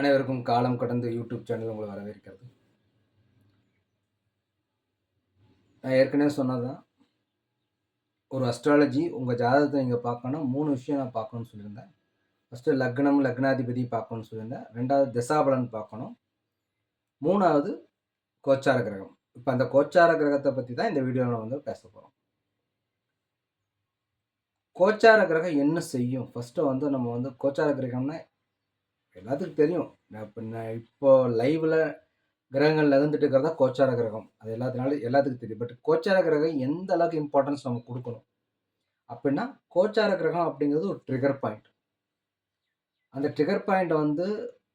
அனைவருக்கும் காலம் கடந்து யூடியூப் சேனல் உங்களை வரவேற்கிறது. நான் ஏற்கனவே சொன்னதான் ஒரு அஸ்ட்ராலஜி உங்கள் ஜாதகத்தை நீங்கள் பார்க்கணும். மூணு விஷயம் நான் பார்க்கணும்னு சொல்லியிருந்தேன். ஃபஸ்ட்டு லக்னம் லக்னாதிபதி பார்க்கணும்னு சொல்லியிருந்தேன். ரெண்டாவது திசாபலன் பார்க்கணும். மூணாவது கோச்சார கிரகம். இப்போ அந்த கோச்சார கிரகத்தை பற்றி தான் இந்த வீடியோவில் வந்து பேச போகிறோம் கோச்சார கிரகம் என்ன செய்யும்? ஃபஸ்ட்டு வந்து நம்ம வந்து கோச்சார கிரகம்னா எல்லாத்துக்கும் தெரியும். நான் இப்போ நான் இப்போ லைவில் கிரகங்கள் நகர்ந்துட்டு இருக்கிறதா கோச்சார கிரகம். அது எல்லாத்தினாலும் எல்லாத்துக்கும் தெரியும். பட் கோச்சார கிரகம் எந்த அளவுக்கு இம்பார்ட்டன்ஸ் நம்ம கொடுக்கணும்? அப்படின்னா கோச்சார கிரகம் அப்படிங்கிறது ஒரு ட்ரிகர் பாயிண்ட் அந்த ட்ரிகர் பாயிண்ட் வந்து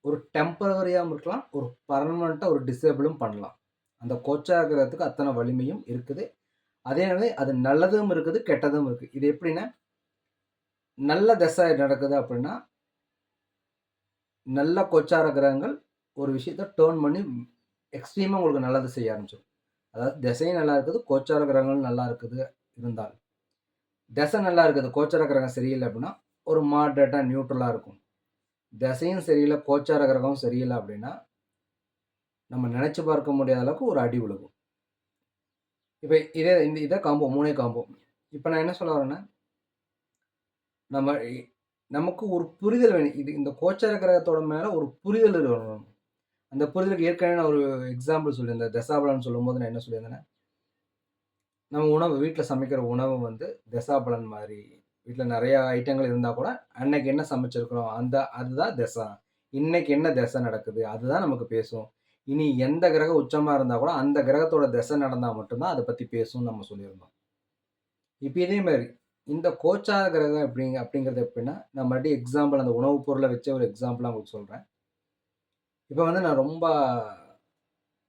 ஒரு டெம்பரவரியாகவும் இருக்கலாம் ஒரு பர்மனண்ட்டாக ஒரு டிசேபிளும் பண்ணலாம். அந்த கோச்சார கிரகத்துக்கு அத்தனை வலிமையும் இருக்குது. அதே மாதிரி அது நல்லதும் இருக்குது கெட்டதும் இருக்குது இது எப்படின்னா நல்ல திசை நடக்குது அப்படின்னா நல்ல கோச்சார கிரகங்கள் ஒரு விஷயத்த டேர்ன் பண்ணி எக்ஸ்ட்ரீமாக உங்களுக்கு நல்லது செய்ய ஆரம்பிச்சிடும். அதாவது திசையும் நல்லா இருக்குது கோச்சார கிரகங்கள் நல்லா இருக்குது இருந்தால். திசை நல்லா இருக்குது கோச்சார கிரகம் சரியில்லை அப்படின்னா ஒரு மாட்ரேட்டாக நியூட்ரலாக இருக்கும். திசையும் சரியில்லை கோச்சார கிரகம் சரியில்லை அப்படின்னா நம்ம நினச்சி பார்க்க முடியாத அளவுக்கு ஒரு அடி விழுகும். இப்போ இதே இந்த இதை காம்போ மூணே காம்போ இப்போ நான் என்ன சொல்ல வரேன்னா நம்ம நமக்கு ஒரு புரிதல் வேணும். இது இந்த கோச்சார கிரகத்தோட மேலே ஒரு புரிதல் வேணும் அந்த புரிதலுக்கு ஏற்கனவே நான் ஒரு எக்ஸாம்பிள் சொல்லியிருந்தேன். தசாபலன் சொல்லும்போது நான் என்ன சொல்லியிருந்தேன்னா நம்ம உணவு வீட்டில் சமைக்கிற உணவு வந்து தசாபலன் மாதிரி. வீட்டில் நிறையா ஐட்டங்கள் இருந்தால் கூட அன்னைக்கு என்ன சமைச்சிருக்கிறோம்? அந்த அதுதான் தசா. இன்னைக்கு என்ன தசை நடக்குது? அதுதான் நமக்கு பேசும். இனி எந்த கிரகம் உச்சமாக இருந்தால் கூட அந்த கிரகத்தோட தசை நடந்தால் மட்டும்தான் அதை பற்றி பேசும்னு நம்ம சொல்லியிருந்தோம். இப்போ இதே மாதிரி இந்த கோச்சார கிரகம் எப்படிங்க? அப்படிங்கிறது எப்படின்னா நான் மறுபடியும் எக்ஸாம்பிள் அந்த உணவுப் பொருளை வச்ச ஒரு எக்ஸாம்பிளாக உங்களுக்கு சொல்கிறேன் இப்போ வந்து நான் ரொம்ப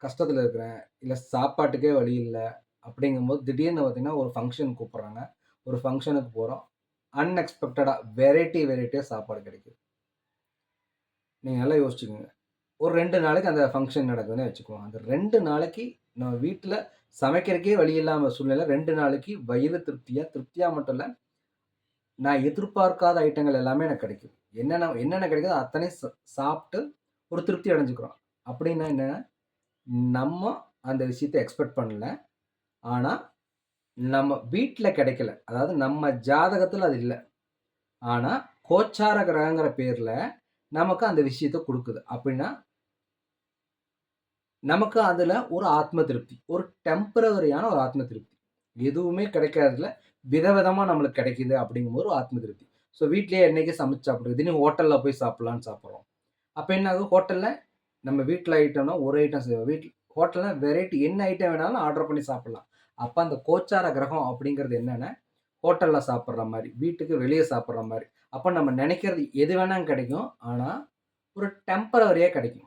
கஷ்டத்தில் இருக்கிறேன். இல்லை சாப்பாட்டுக்கே வழி இல்லை. அப்படிங்கும்போது திடீர்னு பார்த்தீங்கன்னா ஒரு ஃபங்க்ஷன் கூப்பிட்றாங்க. ஒரு ஃபங்க்ஷனுக்கு போகிறோம் அன்எக்ஸ்பெக்டடாக வெரைட்டி வெரைட்டியாக சாப்பாடு கிடைக்குது. நீங்கள் நல்லா யோசிச்சுக்கோங்க. ஒரு ரெண்டு நாளைக்கு அந்த ஃபங்க்ஷன் நடக்குதுன்னு வச்சுக்குவோம் அந்த ரெண்டு நாளைக்கு நம்ம வீட்டில் சமைக்கிறக்கே வழி இல்லாமல் சூழ்நிலை. ரெண்டு நாளைக்கு வயிறு திருப்தியாக திருப்தியாக மட்டும் இல்லை நான் எதிர்பார்க்காத ஐட்டங்கள் எல்லாமே எனக்கு கிடைக்கும். என்னென்ன என்னென்ன கிடைக்குதோ அத்தனை சாப்பிட்டு ஒரு திருப்தி அடைஞ்சுக்கிறோம். அப்படின்னா என்ன நம்ம அந்த விஷயத்தை எக்ஸ்பெக்ட் பண்ணல. ஆனால் நம்ம வீட்டில் கிடைக்கல. அதாவது நம்ம ஜாதகத்தில் அது இல்லை. ஆனால் கோச்சார கிரகங்கிற பேரில் நமக்கு அந்த விஷயத்தை கொடுக்குது. அப்படின்னா நமக்கு அதில் ஒரு ஆத்ம திருப்தி ஒரு டெம்பரவரியான ஒரு ஆத்ம திருப்தி எதுவுமே கிடைக்காததுல விதவிதமாக நம்மளுக்கு கிடைக்குது அப்படிங்கும்போது ஒரு ஆத்ம திருப்தி ஸோ வீட்லேயே என்றைக்கு சமைச்சு சாப்பிட்றது? திடீர்னு ஹோட்டலில் போய் சாப்பிட்லான்னு சாப்பிட்றோம். அப்போ என்ன ஆகும் ஹோட்டலில் நம்ம வீட்டில் ஐட்டம்னா ஒரு ஐட்டம் செய்வோம். வீட்டில் ஹோட்டலில் வெரைட்டி என்ன ஐட்டம் வேணாலும் ஆர்டர் பண்ணி சாப்பிட்லாம். அப்போ அந்த கோச்சார கிரகம் அப்படிங்கிறது என்னென்ன ஹோட்டலில் சாப்பிட்ற மாதிரி வீட்டுக்கு வெளியே சாப்பிட்ற மாதிரி. அப்போ நம்ம நினைக்கிறது எது வேணாலும் கிடைக்கும். ஆனால் ஒரு டெம்பரவரியாக கிடைக்கும்.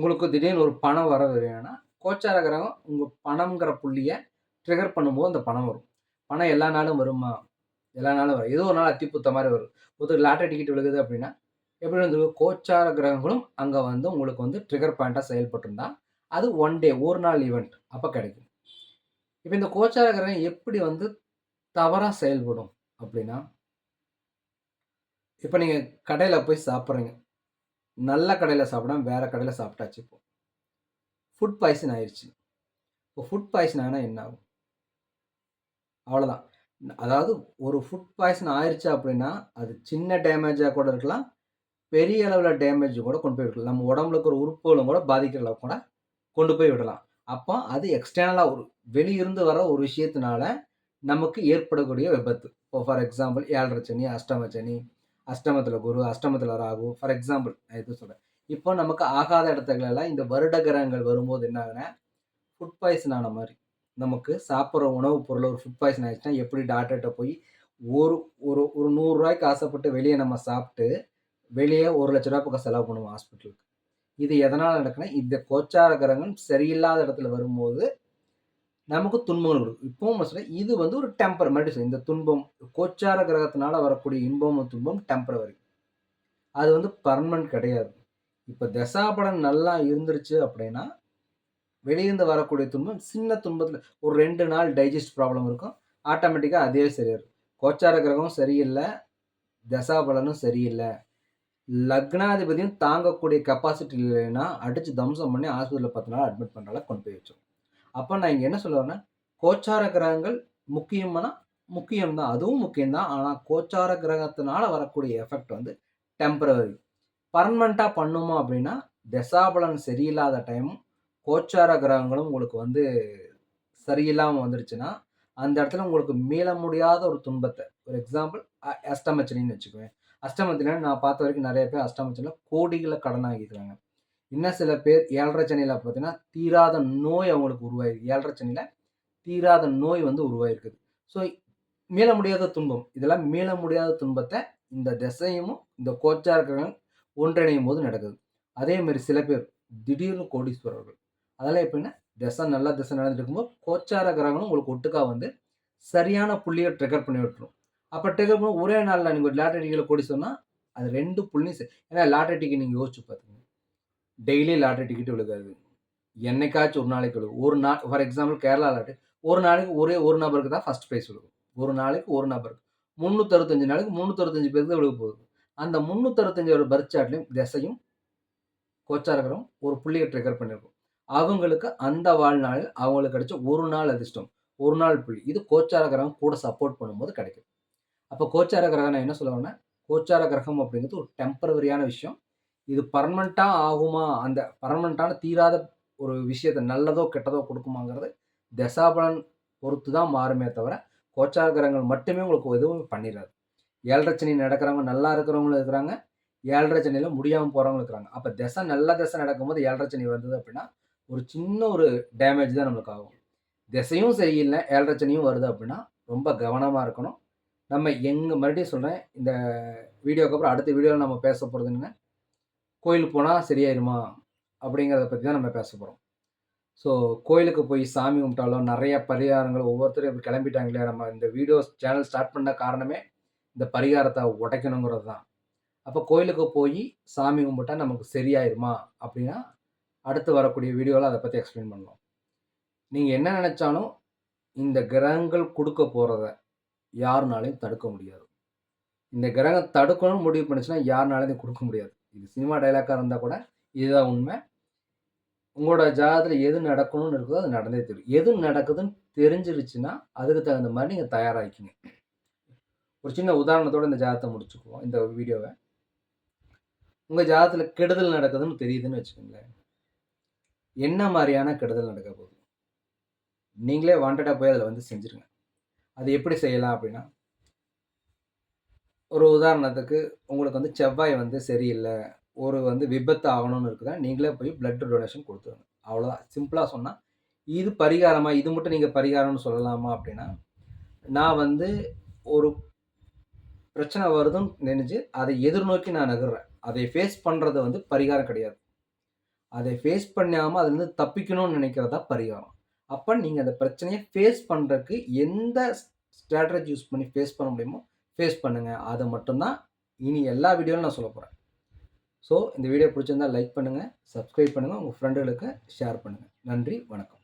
உங்களுக்கு திடீர்னு ஒரு பணம் வர வேணும்னா கோச்சார கிரகம் உங்கள் பணம்ங்கிற புள்ளியை ட்ரிகர் பண்ணும்போது அந்த பணம் வரும். பணம் எல்லா நாளும் வருமா? எல்லா நாளும் வரும் ஏதோ ஒரு நாள் அத்திப்புத்த மாதிரி வரும். ஒருத்தர் லாட்டரி டிக்கெட் விழுகுது அப்படின்னா எப்படி வந்து கோச்சார கிரகங்களும் அங்கே வந்து உங்களுக்கு வந்து ட்ரிகர் பாயிண்ட்டாக செயல்பட்டுருந்தா அது ஒன் டே ஒரு நாள் ஈவெண்ட் அப்போ கிடைக்கும். இப்போ இந்த கோச்சார கிரகம் எப்படி வந்து தவறாக செயல்படும் அப்படின்னா இப்போ நீங்கள் கடையில் போய் சாப்பிட்றீங்க. நல்ல கடையில் சாப்பிடாம வேறு கடையில் சாப்பிட்டாச்சு இப்போ. ஃபுட் பாய்சன் ஆயிடுச்சு இப்போ ஃபுட் பாய்சன் ஆனால் என்ன ஆகும்? அவ்வளோதான் அதாவது ஒரு ஃபுட் பாய்சன் ஆயிடுச்சு அப்படின்னா அது சின்ன டேமேஜாக கூட இருக்கலாம் பெரிய அளவில் டேமேஜ் கூட கொண்டு போய் விடலாம். நம்ம உடம்புல இருக்கிற உறுப்புகளும் கூட பாதிக்கிற அளவுக்கு கூட கொண்டு போய் விடலாம். அப்போ அது எக்ஸ்டர்னலாக ஒரு வெளியிருந்து வர ஒரு விஷயத்தினால நமக்கு ஏற்படக்கூடிய விபத்து. இப்போ ஃபார் எக்ஸாம்பிள் ஏழரை சனி அஷ்டம சனி அஷ்டமத்தில் குரு அஷ்டமத்தில் ராகு ஃபார் எக்ஸாம்பிள் நான் இது சொல்கிறேன் இப்போ நமக்கு ஆகாத இடத்துகளெல்லாம் இந்த வருட கிரகங்கள் வரும்போது என்ன ஆகுனா ஃபுட் பாய்சன் ஆன மாதிரி. நமக்கு சாப்பிட்ற உணவுப் பொருள் ஒரு ஃபுட் பாய்சன் ஆயிடுச்சுன்னா எப்படி டாக்டர்கிட்ட போய் ஒரு ஒரு ஒரு நூறுரூவாய்க்கு ஆசைப்பட்டு வெளியே நம்ம சாப்பிட்டு வெளியே ஒரு லட்ச ரூபா பக்கம் செலவு பண்ணுவோம் ஹாஸ்பிட்டலுக்கு இது எதனால் நடக்குன்னா இந்த கோச்சார கிரகம் சரியில்லாத இடத்துல வரும்போது நமக்கு துன்பங்கள் கொடுக்கும். இப்போவும் சொல்கிறேன் இது வந்து ஒரு டெம்பர் மாதிரி இந்த துன்பம் கோச்சார கிரகத்தினால வரக்கூடிய இன்பமும் துன்பம் டெம்பரவரி அது வந்து பர்மனன்ட் கிடையாது. இப்போ தசாபடம் நல்லா இருந்துருச்சு அப்படின்னா வெளியிருந்து வரக்கூடிய துன்பம் சின்ன துன்பத்தில் ஒரு ரெண்டு நாள் டைஜஸ்ட் ப்ராப்ளம் இருக்கும் ஆட்டோமேட்டிக்காக அதே சரியாயிரும். கோச்சார கிரகம் சரியில்லை தசாபலனும் சரியில்லை. லக்னாதிபதியும் தாங்கக்கூடிய கெப்பாசிட்டி இல்லைன்னா, அடித்து தம்சம் பண்ணி ஹாஸ்பிட்டல்ல 10 நாள் அட்மிட் பண்ற கொண்டு போய் வச்சோம் அப்போ நான் இங்கே என்ன சொல்லுவேன்னா கோச்சார கிரகங்கள் முக்கியமானா, முக்கியம் தான். அதுவும் முக்கியம்தான் ஆனால் கோச்சார கிரகத்தினால வரக்கூடிய எஃபெக்ட் வந்து டெம்பரவரி. பர்மனண்ட்டாக பண்ணுமா அப்படின்னா, தசாபலன் சரியில்லாத டைமும், கோச்சார கிரகங்களும் உங்களுக்கு வந்து சரியில்லாமல் வந்துருச்சுன்னா, அந்த இடத்துல உங்களுக்கு மீள முடியாத ஒரு துன்பத்தை ஒரு எக்ஸாம்பிள் அ அஷ்டமச்சனின்னு வச்சுக்குவேன். அஷ்டமத்தில நான் பார்த்த வரைக்கும் நிறைய பேர் அஷ்டமச்சனில் கோடிகளை கடன் ஆகிக்கிறாங்க இன்னும் சில பேர் ஏழரை சனியில் பார்த்தீங்கன்னா, தீராத நோய் அவங்களுக்கு உருவாயிருக்கு. ஏழரை சனியில் தீராத நோய் வந்து உருவாயிருக்குது. ஸோ மீள முடியாத துன்பம். இதெல்லாம் மீள முடியாத துன்பத்தை இந்த திசையும், இந்த கோச்சார ஒன்றிணையும் போது நடக்குது. அதே மாதிரி சில பேர் திடீர்னு கோடீஸ்வரர்கள். அதெல்லாம் எப்படின்னா, திசை நல்ல திசை நடந்துட்டு இருக்கும்போது, கோச்சார கிரகங்களும் உங்களுக்கு ஒட்டுக்கா வந்து சரியான புள்ளியை ட்ரிகர் பண்ணி விட்டுரும். அப்போ ட்ரிகர் பண்ண ஒரே நாளில் நீங்கள் ஒரு டிக்கில் கோடி சொன்னால் அது ரெண்டு புள்ளியும் சரி ஏன்னா லாட்டரி டிக்கெட் நீங்கள் யோசிச்சு பார்த்துக்கோங்க டெய்லி லாட்ரி டிக்கெட் விழுகாது. என்னைக்காச்சும் ஒரு நாளைக்கு விழுகும். ஒரு நாள் ஃபார் எக்ஸாம்பிள் கேரளா லாட்ரி ஒரு நாளைக்கு ஒரே ஒரு நபருக்கு தான் ஃபர்ஸ்ட் ப்ரைஸ் விழுகும். ஒரு நாளைக்கு ஒரு நபருக்கு. 365 நாளைக்கு 365 பேருக்கு தான் விழுக போகுது. அந்த 365 பர்த் சார்ட்லயும் திசையும், கோச்சார கிரகம் ஒரு புள்ளியை ட்ரிகர் பண்ணியிருக்கும். அவங்களுக்கு அந்த வாழ்நாளில் அவங்களுக்கு கிடைச்ச ஒரு நாள் அதிர்ஷ்டம். ஒரு நாள் புள்ளி. இது கோச்சார கிரகம் கூட சப்போர்ட் பண்ணும்போது கிடைக்கும். அப்போ கோச்சார கிரகம் நான் என்ன சொல்லுவேன்னா கோச்சார கிரகம் அப்படிங்கிறது ஒரு டெம்பரவரியான விஷயம். இது பர்மனண்ட்டாக ஆகுமா? அந்த பர்மனண்ட்டான தீராத ஒரு விஷயத்த நல்லதோ, கெட்டதோ கொடுக்குமாங்கிறது தசாபலன் பொறுத்து தான் மாறுமே தவிர, கோச்சாரகிரகங்கள் மட்டுமே உங்களுக்கு எதுவும் பண்ணிடாது 7 சனி நடக்கிறவங்க நல்லா இருக்கிறவங்களும் இருக்கிறாங்க. 7 சனியில முடியாமல் போகிறவங்களும் இருக்கிறாங்க. அப்போ திசை நல்ல திசை நடக்கும்போது 7 சனி வந்தது அப்படின்னா, ஒரு சின்ன ஒரு டேமேஜ் தான் நம்மளுக்கு ஆகும். திசையும் சரியில்லை 7 சனியும் வருது அப்படின்னா, ரொம்ப கவனமாக இருக்கணும். நம்ம எங்கே மறுபடியும் சொல்கிறேன் இந்த வீடியோக்கு அப்புறம் அடுத்த வீடியோவில் நம்ம பேச போறது கோயிலுக்கு போனால் சரியாயிருமா? அப்படிங்கிறத பற்றி தான் நம்ம பேச போகிறோம் ஸோ கோயிலுக்கு போய் சாமி கும்பிட்டாலோ, நிறைய பரிகாரங்கள் ஒவ்வொருத்தரும் இப்படி இல்லையா நம்ம இந்த வீடியோ சேனல் ஸ்டார்ட் பண்ண காரணமே, இந்த பரிகாரத்தை உடைக்கணுங்கிறது தான். அப்போ கோயிலுக்கு போய் சாமி கும்பிட்டா நமக்கு சரியாயிருமா? அப்படின்னா, அடுத்து வரக்கூடிய வீடியோவில் அதை பற்றி எக்ஸ்பிளைன் பண்றோம். நீங்கள் என்ன நினச்சாலும் இந்த கிரகங்கள் கொடுக்க போகிறத யாருனாலையும் தடுக்க முடியாது. இந்த கிரகம் தடுக்கணும்னு முடிவு பண்ணுச்சுன்னா, யாருனாலையும் கொடுக்க முடியாது. இது சினிமா டைலாக்காக இருந்தால் கூட, இதுதான் உண்மை. உங்களோட ஜாதத்தில் எது நடக்கணும்னு இருக்குதோ, அது நடந்தே தெரியும் எது நடக்குதுன்னு தெரிஞ்சிருச்சுன்னா, அதுக்கு தகுந்த மாதிரி நீங்கள் தயாராகிக்கிங்க. ஒரு சின்ன உதாரணத்தோட இந்த ஜாதத்தை முடிச்சுக்குவோம், இந்த வீடியோவை. உங்கள் ஜாதத்தில் கெடுதல் நடக்குதுன்னு தெரியுதுன்னு வச்சுக்கோங்களேன். என்ன மாதிரியான கெடுதல் நடக்க போகுது? நீங்களே வாண்டடாக போய் அதில் வந்து செஞ்சுருங்க. அது எப்படி செய்யலாம் அப்படின்னா ஒரு உதாரணத்துக்கு, உங்களுக்கு வந்து செவ்வாய் வந்து சரியில்லை ஒரு வந்து விபத்து ஆகணும்னு இருக்குதா, நீங்களே போய் பிளட் டொனேஷன் கொடுத்துருங்க அவ்வளோதான். சிம்பிளாக சொன்னால் இது பரிகாரமாக இது மட்டும் நீங்கள் பரிகாரம்னு சொல்லலாமா? அப்படின்னா, நான் வந்து ஒரு பிரச்சனை வருதுன்னு நினைஞ்சு அதை எதிர்நோக்கி நான் நகர்றேன். அதை ஃபேஸ் பண்ணுறது வந்து பரிகாரம் கிடையாது. அதை ஃபேஸ் பண்ணாமல் அதுலேருந்து தப்பிக்கணும்னு நினைக்கிறதா பரிகாரம். அப்போ நீங்கள் அந்த பிரச்சனையை ஃபேஸ் பண்ணுறதுக்கு எந்த ஸ்ட்ராட்டஜி யூஸ் பண்ணி ஃபேஸ் பண்ண முடியுமோ, ஃபேஸ் பண்ணுங்கள் அது மட்டும்தான் இனி எல்லா வீடியோலும் நான் சொல்லப் போகிறேன் ஸோ இந்த வீடியோ பிடிச்சிருந்தால் லைக் பண்ணுங்கள் சப்ஸ்கிரைப் பண்ணுங்கள் உங்கள் ஃப்ரெண்டுகளுக்கு ஷேர் பண்ணுங்கள் நன்றி, வணக்கம்.